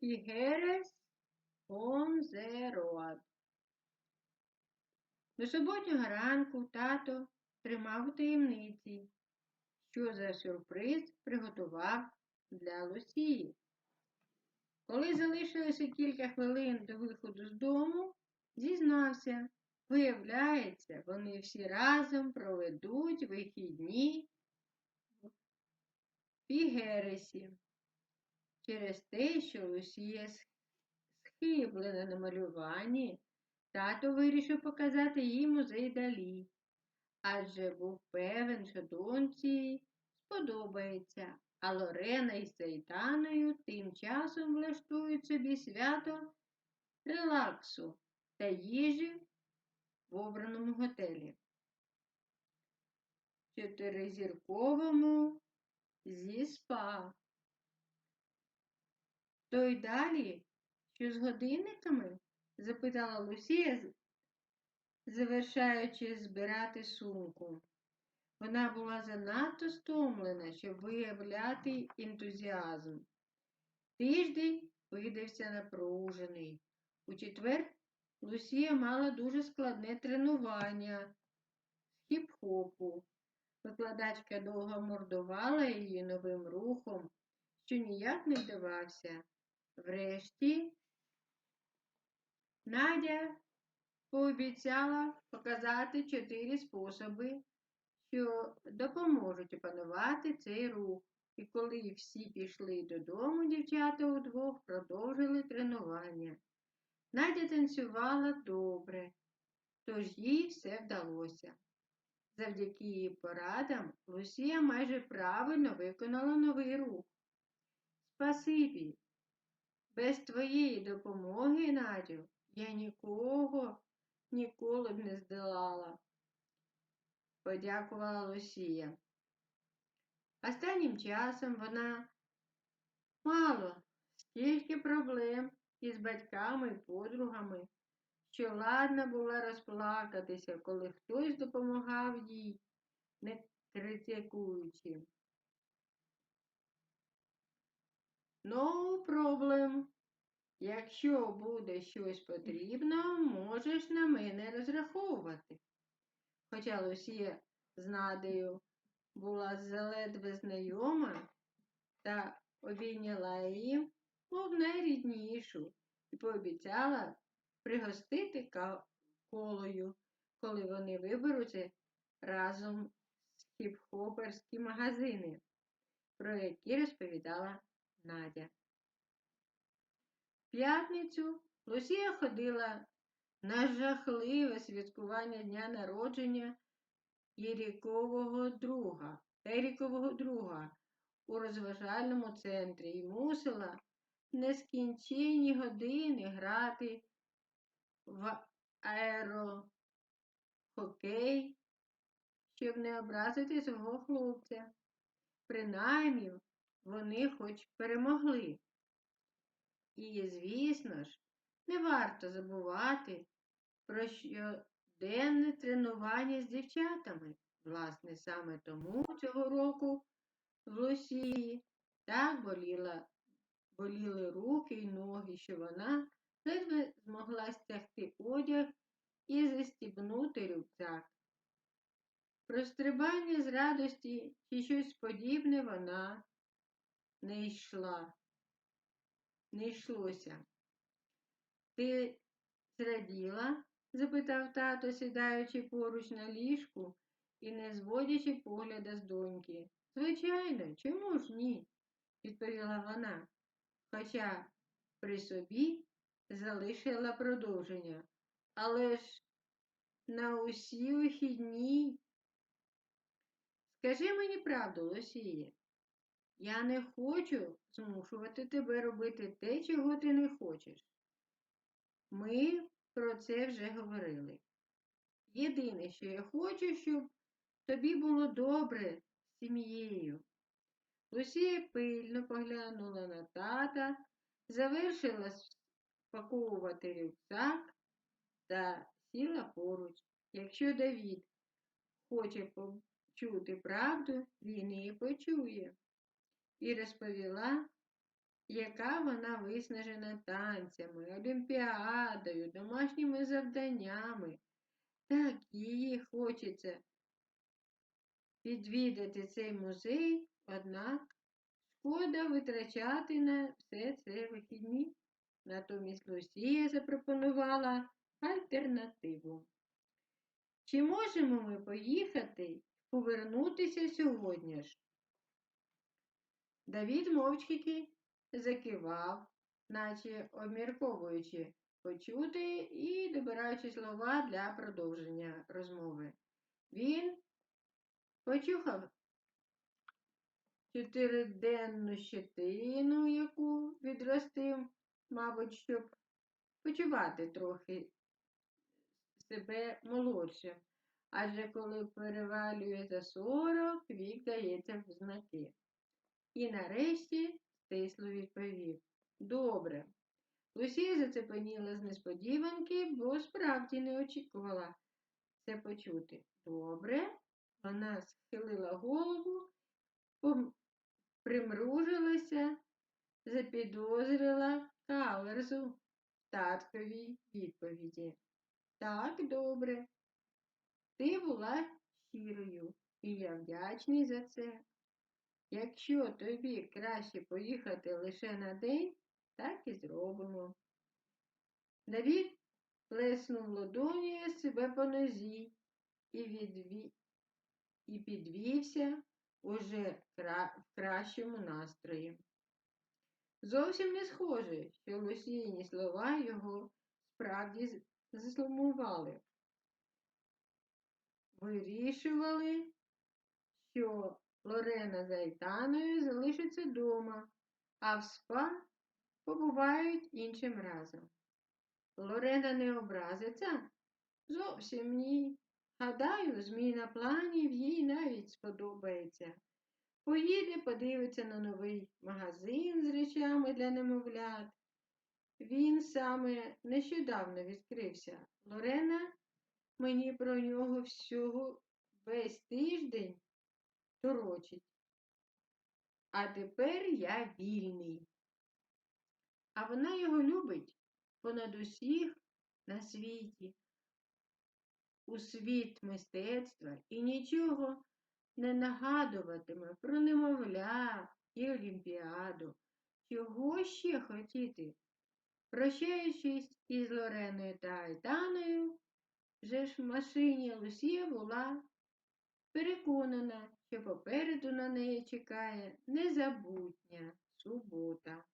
Фігерес on the. До суботнього ранку тато тримав у таємниці, що за сюрприз приготував для Лусії. Коли залишилося кілька хвилин до виходу з дому, зізнався, виявляється, вони всі разом проведуть вихідні в Фігересі. Через те, що Лусія схиблена на малюванні, тато вирішив показати їй музей далі, адже був певен, що доньці сподобається, а Лорена із Сайтаною тим часом влаштують собі свято релаксу та їжі в обраному готелі. Чотиризірковому зі спа. То й далі, що з годинниками? запитала Лусія, завершаючи збирати сумку. Вона була занадто стомлена, щоб виявляти ентузіазм. Тиждень видався напружений. У четвер Лусія мала дуже складне тренування з хіп-хопу. Викладачка довго мордувала її новим рухом, що ніяк не вдавався. Врешті Надя пообіцяла показати чотири способи, що допоможуть опанувати цей рух. І коли всі пішли додому, дівчата удвох продовжили тренування. Надя танцювала добре, тож їй все вдалося. Завдяки її порадам Лусія майже правильно виконала новий рух. Спасибі, без твоєї допомоги, Надю, я нікого ніколи б не здолала, подякувала Лусія. Останнім часом вона мало стільки проблем із батьками і подругами, що ладна була розплакатися, коли хтось допомагав їй, не критикуючи. No problem. Якщо буде щось потрібно, можеш на мене розраховувати. Хоча Лусія з Надею була заледве знайома та обійняла її, мов найріднішу, і пообіцяла пригостити колою, коли вони виберуться разом з хіп-хоперські магазини, про які розповідала Надя. П'ятницю Лусія ходила на жахливе святкування дня народження Єрікового друга, Ерікового друга у розважальному центрі і мусила нескінченні години грати в аерохокей, щоб не образити свого хлопця. Принаймні, вони хоч перемогли. І, звісно ж, не варто забувати про щоденне тренування з дівчатами. Власне, саме тому цього року в Лосії так боліла, боліли руки й ноги, що вона ледве змогла стягти одяг і застібнути рюкзак. Про стрибання з радості чи щось подібне вона не йшла, не йшлося. Ти зраділа? запитав тато, сідаючи поруч на ліжку і не зводячи погляда з доньки. Звичайно, чому ж ні? відповіла вона, хоча при собі залишила продовження. Але ж на усі вихідні. Скажи мені правду, Лосіє, я не хочу змушувати тебе робити те, чого ти не хочеш. Ми про це вже говорили. Єдине, що я хочу, щоб тобі було добре з сім'єю. Лусія пильно поглянула на тата, завершила спаковувати рюкзак та сіла поруч. Якщо Давід хоче почути правду, він її почує і розповіла, яка вона виснажена танцями, олімпіадою, домашніми завданнями. Так їй хочеться відвідати цей музей, однак шкода витрачати на все це вихідні. Натомість Лусія запропонувала альтернативу. Чи можемо ми поїхати повернутися сьогодні ж? Давід мовчки закивав, наче обмірковуючи почути і добираючи слова для продовження розмови. Він почухав чотириденну щетину, яку відростив, мабуть, щоб почувати трохи себе молодшим. Адже коли перевалює за сорок, вік дається в знаки. І нарешті стисло відповів Добре. Лусія зацепеніла з несподіванки, бо справді не очікувала це почути. Добре. Вона схилила голову, примружилася, запідозрила каверзу татковій відповіді. Так, добре. Ти була щирою, і я вдячний за це. Якщо тобі краще поїхати лише на день, так і зробимо. Давід плеснув ладонію себе по нозі і, відві... і підвівся уже кра... в кращому настрої. Зовсім не схоже, що лосійні слова його справді заслумували. Вирішували, що Лорена з Айтаною залишаться дома, а в спа побувають іншим разом. Лорена не образиться? Зовсім ні. Гадаю, зміна планів їй навіть сподобається. Поїде, подивиться на новий магазин з речами для немовлят. Він саме нещодавно відкрився. Лорена мені про нього всього весь тиждень торочить. А тепер я вільний. А вона його любить понад усіх на світі, у світ мистецтва і нічого не нагадуватиме про немовля і Олімпіаду. Чого ще хотіти? Прощаючись із Лореною та Айтаною, вже ж в машині Лусія була Переконана, що попереду на неї чекає незабутня субота.